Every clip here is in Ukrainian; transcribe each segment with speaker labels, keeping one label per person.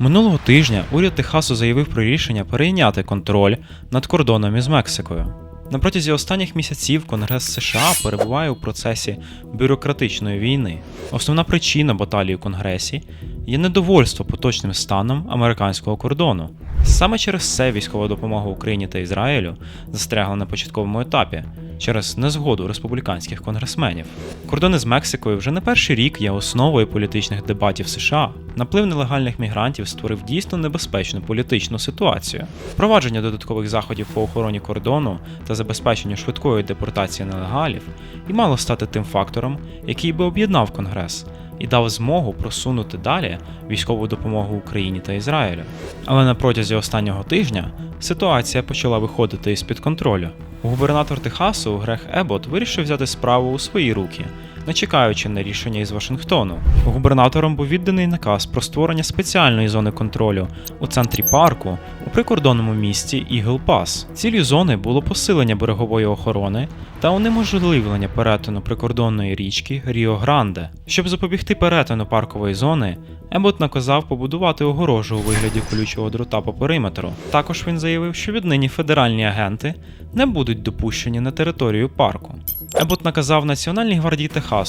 Speaker 1: Минулого тижня уряд Техасу заявив про рішення перейняти контроль над кордоном із Мексикою. На протязі останніх місяців Конгрес США перебуває у процесі бюрократичної війни. Основна причина баталії у Конгресі є недовольство поточним станом американського кордону. Саме через це військова допомога Україні та Ізраїлю застрягла на початковому етапі через незгоду республіканських конгресменів. Кордони з Мексикою вже не перший рік є основою політичних дебатів США. Наплив нелегальних мігрантів створив дійсно небезпечну політичну ситуацію. Впровадження додаткових заходів по охороні кордону та забезпеченню швидкої депортації нелегалів і мало стати тим фактором, який би об'єднав Конгрес і дав змогу просунути далі військову допомогу Україні та Ізраїлю. Але на протязі останнього тижня ситуація почала виходити із-під контролю. Губернатор Техасу Грег Ебот вирішив взяти справу у свої руки, не чекаючи на рішення із Вашингтону. Губернатором був відданий наказ про створення спеціальної зони контролю у центрі парку у прикордонному місті Ігл Пас. Ціллю зони було посилення берегової охорони та унеможливлення перетину прикордонної річки Ріо Гранде. Щоб запобігти перетину паркової зони, Ебот наказав побудувати огорожу у вигляді колючого дрота по периметру. Також він заявив, що віднині федеральні агенти не будуть допущені на територію парку. Ебот наказав Національній гвардії Техасу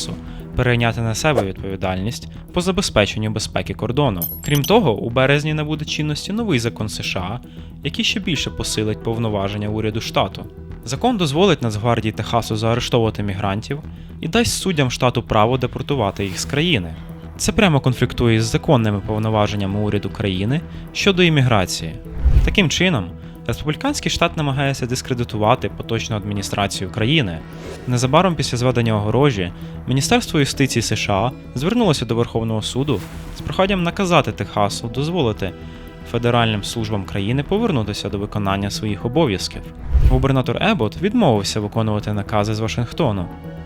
Speaker 1: перейняти на себе відповідальність по забезпеченню безпеки кордону. Крім того, у березні набуде чинності новий закон США, який ще більше посилить повноваження уряду штату. Закон дозволить Нацгвардії Техасу заарештовувати мігрантів і дасть суддям штату право депортувати їх з країни. Це прямо конфліктує з законними повноваженнями уряду країни щодо імміграції. Таким чином, республіканський штат намагається дискредитувати поточну адміністрацію країни. Незабаром після зведення огорожі Міністерство юстиції США звернулося до Верховного суду з проханням наказати Техасу дозволити федеральним службам країни повернутися до виконання своїх обов'язків. Губернатор Ебот відмовився виконувати накази з Вашингтону.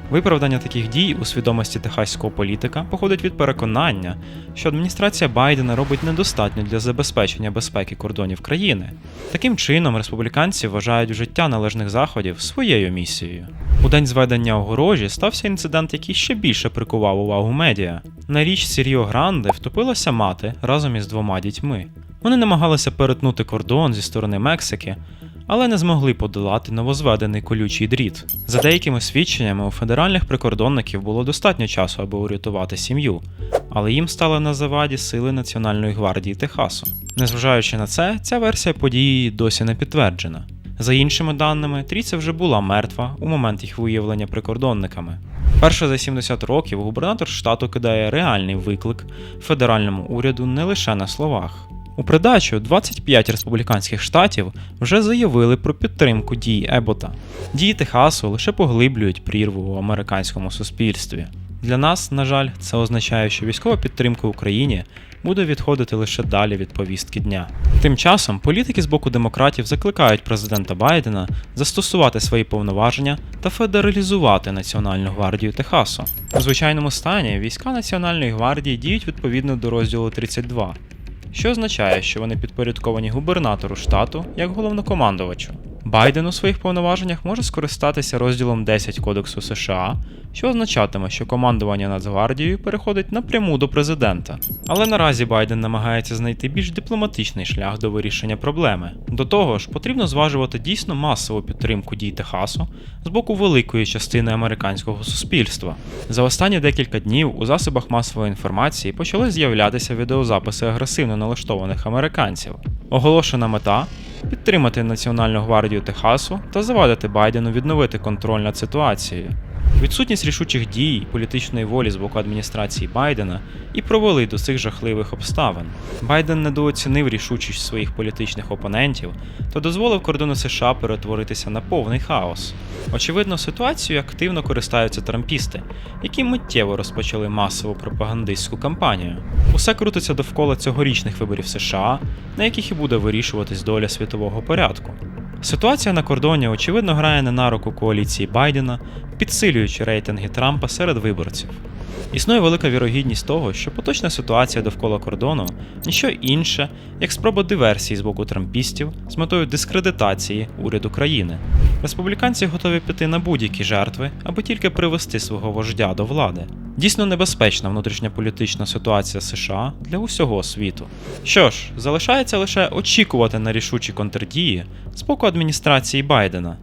Speaker 1: Виправдання таких дій у свідомості техаського політика походить від переконання, що адміністрація Байдена робить недостатньо для забезпечення безпеки кордонів країни. Таким чином, республіканці вважають вжиття належних заходів своєю місією. У день зведення огорожі стався інцидент, який ще більше прикував увагу медіа. На річці Ріо Гранде втопилася мати разом із двома дітьми. Вони намагалися перетнути кордон зі сторони Мексики, але не змогли подолати новозведений колючий дріт. За деякими свідченнями, у федеральних прикордонників було достатньо часу, аби урятувати сім'ю, але їм стали на заваді сили Національної гвардії Техасу. Незважаючи на це, ця версія події досі не підтверджена. За іншими даними, Тріця вже була мертва у момент їх виявлення прикордонниками. Перше за 70 років губернатор штату кидає реальний виклик федеральному уряду не лише на словах. У придачу 25 республіканських штатів вже заявили про підтримку дій Ебота. Дії Техасу лише поглиблюють прірву у американському суспільстві. Для нас, на жаль, це означає, що військова підтримка Україні буде відходити лише далі від повістки дня. Тим часом політики з боку демократів закликають президента Байдена застосувати свої повноваження та федералізувати Національну гвардію Техасу. У звичайному стані війська Національної гвардії діють відповідно до розділу 32 що означає, що вони підпорядковані губернатору штату як головнокомандувачу. Байден у своїх повноваженнях може скористатися розділом 10 Кодексу США, що означатиме, що командування Нацгвардією переходить напряму до президента. Але наразі Байден намагається знайти більш дипломатичний шлях до вирішення проблеми. До того ж, потрібно зважувати дійсно масову підтримку дій Техасу з боку великої частини американського суспільства. За останні декілька днів у засобах масової інформації почали з'являтися відеозаписи агресивно налаштованих американців. Оголошена мета підтримати Національну гвардію Техасу та завадити Байдену відновити контроль над ситуацією. Відсутність рішучих дій політичної волі з боку адміністрації Байдена і провели до цих жахливих обставин. Байден недооцінив рішучість своїх політичних опонентів та дозволив кордону США перетворитися на повний хаос. Очевидно, ситуацією активно користаються трампісти, які миттєво розпочали масову пропагандистську кампанію. Усе крутиться довкола цьогорічних виборів США, на яких і буде вирішуватись доля світового порядку. Ситуація на кордоні очевидно грає не на руку коаліції Байдена, підсилюючи рейтинги Трампа серед виборців. Існує велика вірогідність того, що поточна ситуація довкола кордону ніщо інше, як спроба диверсії з боку трампістів з метою дискредитації уряду країни. Республіканці готові піти на будь-які жертви, аби тільки привести свого вождя до влади. Дійсно небезпечна внутрішньополітична ситуація США для усього світу. Що ж, залишається лише очікувати на рішучі контрдії з боку адміністрації Байдена